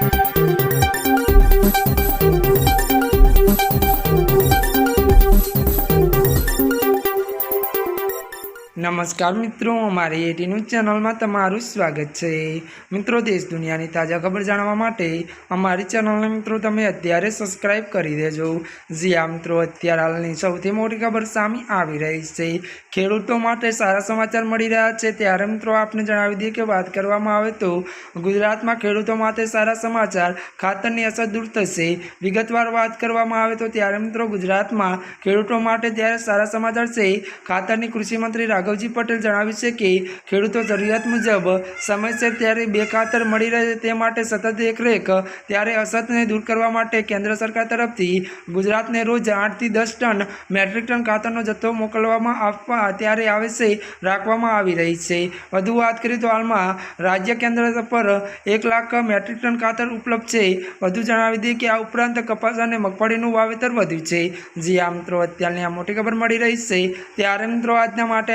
Thank you. નમસ્કાર મિત્રો, અમારી એટી ન્યૂઝ ચેનલમાં તમારું સ્વાગત છે. મિત્રો, દેશ દુનિયાની તાજા ખબર જાણવા માટે અમારી ચેનલને મિત્રો તમે અત્યારે સબસ્ક્રાઈબ કરી દેજો. જ્યાં મિત્રો, અત્યારે હાલની સૌથી મોટી ખબર સામે આવી રહી છે. ખેડૂતો માટે સારા સમાચાર મળી રહ્યા છે. ત્યારે, મિત્રો, આપને જણાવી દઈએ કે વાત કરવામાં આવે તો ગુજરાતમાં ખેડૂતો માટે સારા સમાચાર ખાતરની અસર દૂર થશે. વિગતવાર વાત કરવામાં આવે તો ત્યારે, મિત્રો, ગુજરાતમાં ખેડૂતો માટે ત્યારે સારા સમાચાર છે, ખાતરની કૃષિ મંત્રી રાઘવજી પટેલ જણાવ્યું છે કે ખેડૂતો જરૂરિયાત મુજબ સમયસર ત્યારે બે ખાતર મળી રહે તે માટે સતત દેખરેખ, ત્યારે અસતને દૂર કરવા માટે કેન્દ્ર સરકાર તરફથી ગુજરાતને રોજ આઠથી દસ ટન મેટ્રિક ટન ખાતરનો જથ્થો મોકલવામાં આપવા ત્યારે છે રાખવામાં આવી રહી છે. વધુ વાત કરીએ તો હાલમાં રાજ્ય કેન્દ્ર પર એક લાખ મેટ્રિક ટન ખાતર ઉપલબ્ધ છે. વધુ જણાવી દઈએ કે આ ઉપરાંત કપાસ અને મગફળીનું વાવેતર વધ્યું છે. જે આ મિત્રો, અત્યારની આ મોટી ખબર મળી રહી છે. ત્યારે મિત્રો, આજના માટે